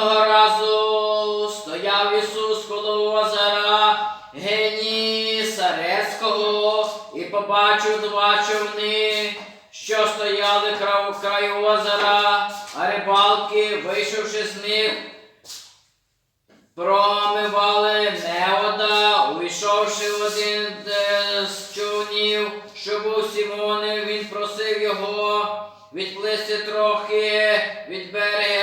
Одного разу стояв Ісус коло озера Генісарецького і побачив два човни, що стояли краю озера, а рибалки, вийшовши з них, промивали невода, увійшовши в один з човнів, що був Сімонів, він просив його відплисти трохи від берега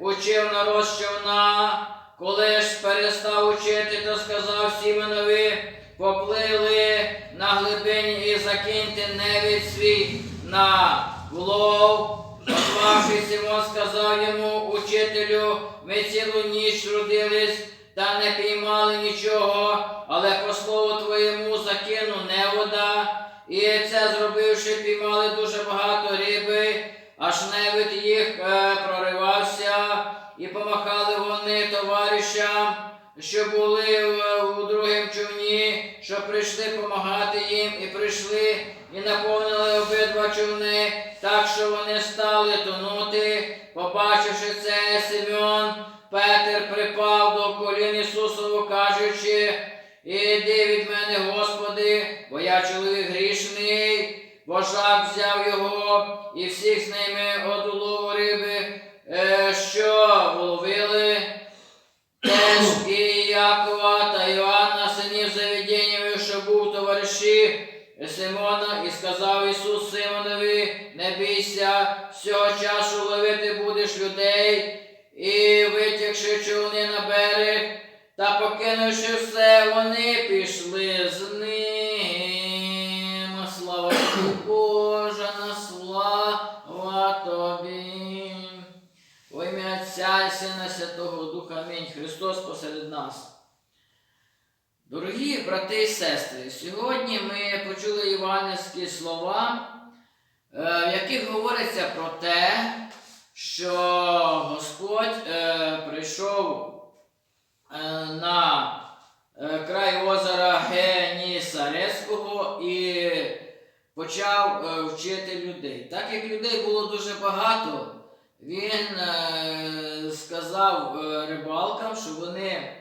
учив народ з човна. Коли ж перестав учити, то сказав Сімонові, поплили на глибині і закиньте невід свій на влов. Отвавши Симон сказав йому, учителю, ми цілу ніч трудились та не піймали нічого, але по слову твоєму закину невода. І це зробивши, піймали дуже багато риби, аж невид їх е, проривався, і помахали вони товаришам, що були у другому човні, що прийшли помагати їм, і прийшли, і наповнили обидва човни, так що вони стали тонути. Побачивши це, Симеон, Петер припав до колін Ісусову, кажучи, Іди від мене, Господи, бо я чоловік грішний, бо жак взяв його і всіх з ними од риби, що вловили. Теж і Якова та Іоанна, синів Завідєнєвих, що був товариші Симона, і сказав Ісус Симонові, не бійся, всього часу ловити будеш людей, і витягши човни на берег, та покинувши все, вони пішли з ним. Слава Боже, на слава тобі. Отця і Сина Святого Духа Амінь. Христос посеред нас. Дорогі брати і сестри, сьогодні ми почули івангельські слова, е, в яких говориться про те, що Господь е, прийшов е, на край озера Генісарецького і почав вчити людей. Так як людей було дуже багато, він е, сказав е, рибалкам, що вони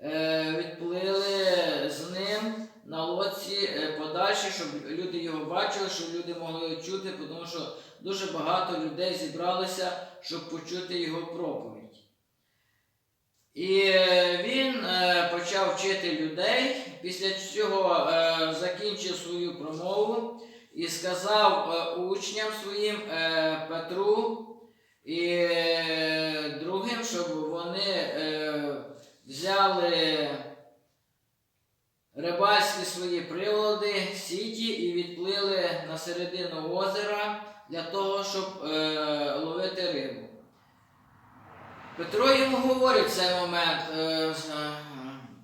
е, відплили з ним на лодці е, подальше, щоб люди його бачили, щоб люди могли чути, тому що дуже багато людей зібралося, щоб почути його проповідь. І е, він е, почав вчити людей, після цього е, закінчив свою промову і сказав е, учням своїм е, Петру і е, другим, щоб вони е, взяли рибальські свої прилади, сіті і відплили на середину озера для того, щоб е, ловити рибу. Петро йому говорить в цей момент,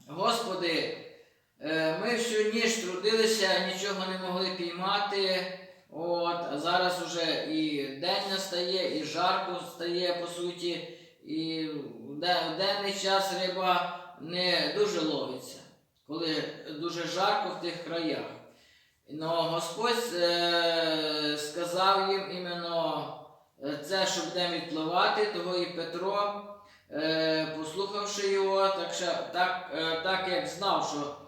Господи, ми всю ніч трудилися, нічого не могли піймати. От, зараз уже і день настає, і жарко стає по суті, і в денний час риба не дуже ловиться, коли дуже жарко в тих краях. Но Господь е, сказав їм іменно е, це, що будемо відпливати, того і Петро, е, послухавши його, так, так, е, так як знав, що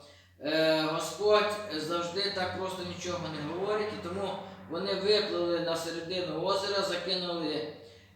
Господь завжди так просто нічого не говорить, і тому вони виплили на середину озера, закинули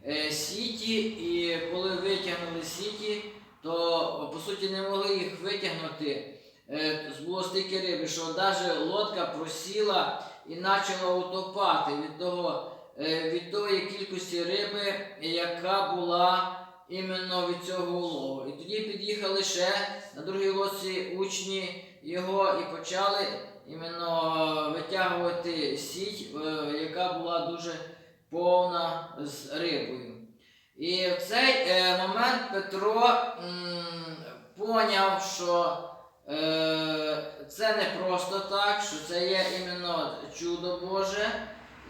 е, сіті, і коли витягнули сіті, то по суті не могли їх витягнути. Е, було стільки риби, що навіть лодка просіла і почала утопати від того, е, від тої кількості риби, яка була іменно від цього улову. І тоді під'їхали ще на другій лодці учні його і почали іменно витягувати сіть, е, яка була дуже повна з рибою. І в цей е, момент Петро поняв, що е, це не просто так, що це є іменно чудо Боже,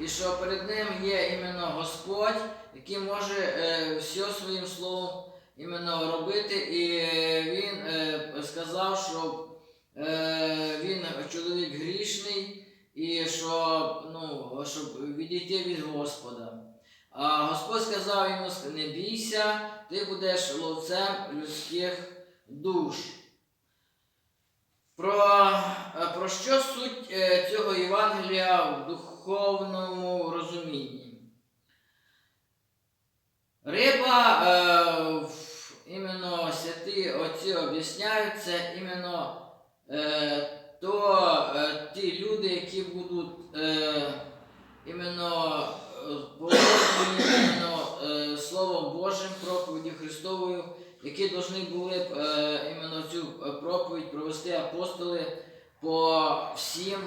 і що перед ним є іменно Господь, який може все своїм словом іменно робити. І він сказав, що він чоловік грішний, і що, ну, щоб відійти від Господа. А Господь сказав йому, не бійся, ти будеш ловцем людських душ. Про, е, про що суть е, цього Євангелія в духовному розумінні? Риба, е, іменно святі отці об'ясняють, це іменно е, то е, ті люди, які будуть е, іменно е, іменно, е, Словом Божим, проповіді Христовою, які повинні були б е, іменно цю е, проповідь провести апостоли по всім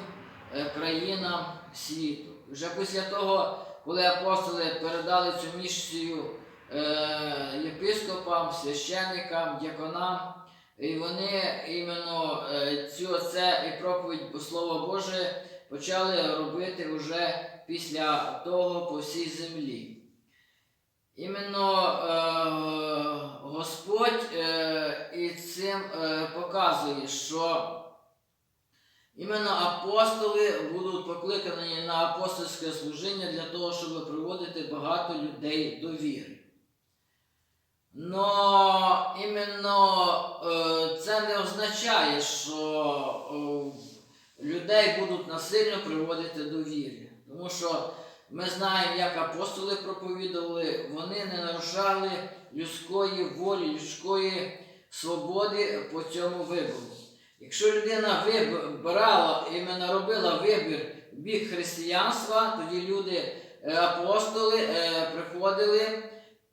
е, країнам світу. Вже після того, коли апостоли передали цю місію е, єпископам, священникам, дяконам, і вони іменно е, цю це і проповідь Слова Боже почали робити вже після того по всій землі. Іменно е, Господь е, і цим е, показує, що іменно апостоли будуть покликані на апостольське служіння для того, щоб приводити багато людей до віри. Но іменно е, це не означає, що е, людей будуть насильно приводити до віри. Тому що ми знаємо, як апостоли проповідували, вони не нарушали людської волі, людської свободи по цьому вибору. Якщо людина вибирала, іменно робила вибір в бік християнства, тоді люди, е, апостоли, е, приходили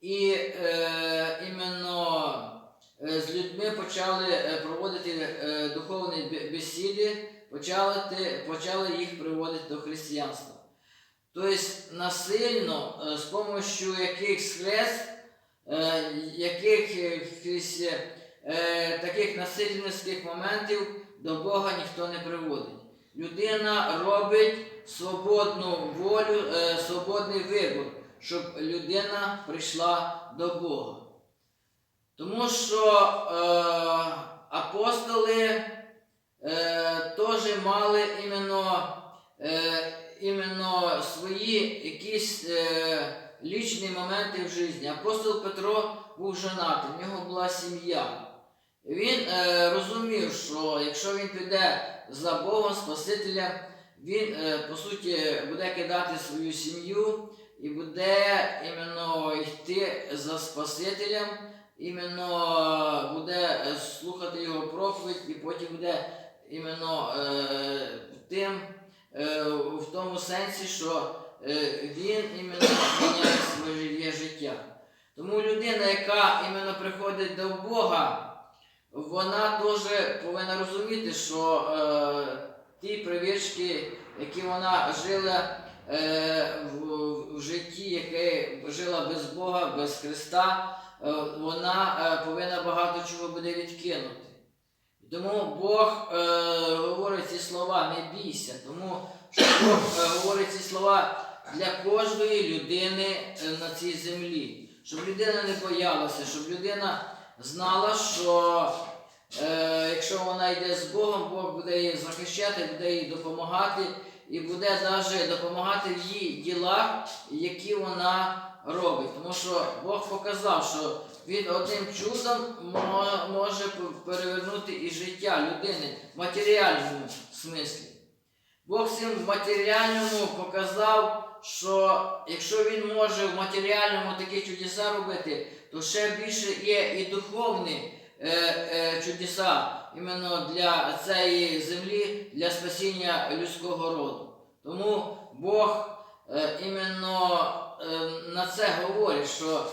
і е, іменно е, з людьми почали е, проводити е, духовні бе- бесіди, почали, почали їх приводити до християнства. Тобто насильно з допомогою якихось средств, якихось таких насильницьких моментів до Бога ніхто не приводить. Людина робить свободну волю, свободний вибір, щоб людина прийшла до Бога. Тому що е, апостоли е, теж мали іменно, е, іменно свої якісь е, лічні моменти в житті. Апостол Петро був женатий, в нього була сім'я. Він е, розумів, що якщо він піде за Богом, Спасителем, він е, по суті буде кидати свою сім'ю і буде іменно йти за Спасителем, іменно буде е, слухати його проповідь, і потім буде іменно е, тим, е, в тому сенсі, що е, він іменно міняє своє життя. Тому людина, яка іменно приходить до Бога, вона теж повинна розуміти, що е, ті привички, які вона жила е, в, в житті, яке жила без Бога, без Христа, е, вона е, повинна багато чого буде відкинути. Тому Бог е, говорить ці слова, не бійся, тому що Бог е, говорить ці слова для кожної людини е, на цій землі, щоб людина не боялася, щоб людина знала, що е, якщо вона йде з Богом, Бог буде її захищати, буде їй допомагати і буде навіть допомагати в її ділах, які вона робить. Тому що Бог показав, що він одним чудом може перевернути і життя людини в матеріальному смислі. Бог цим матеріальному показав, що якщо він може в матеріальному такі чудеса робити, то ще більше є і духовні е, чудеса іменно для цієї землі, для спасіння людського роду. Тому Бог е, іменно е, на це говорить, що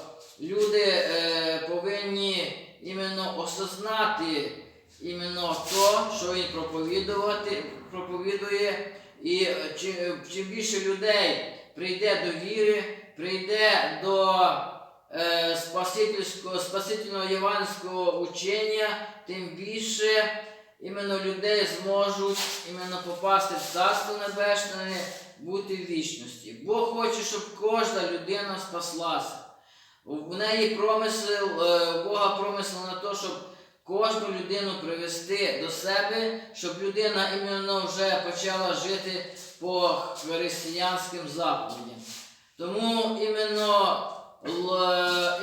люди е, повинні іменно осознати іменно то, що він проповідувати, проповідує, і чим, більше людей прийде до віри, прийде до е, спасительського, спасительного євангельського учення, тим більше іменно людей зможуть іменно попасти в Царство Небесне, бути в вічності. Бог хоче, щоб кожна людина спаслася. У неї промисел, е, Бога промисел на те, щоб кожну людину привести до себе, щоб людина іменно вже почала жити по християнським заповідям. Тому іменно,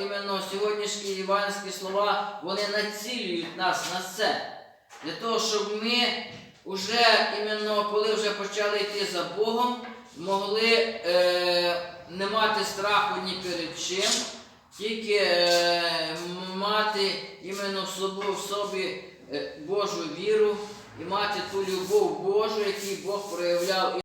іменно сьогоднішні іванські слова вони націлюють нас на це. Для того, щоб ми вже іменно коли вже почали йти за Богом, могли е, не мати страху ні перед чим, тільки е, мати іменно в собі, в собі е, Божу віру і мати ту любов Божу, яку Бог проявляв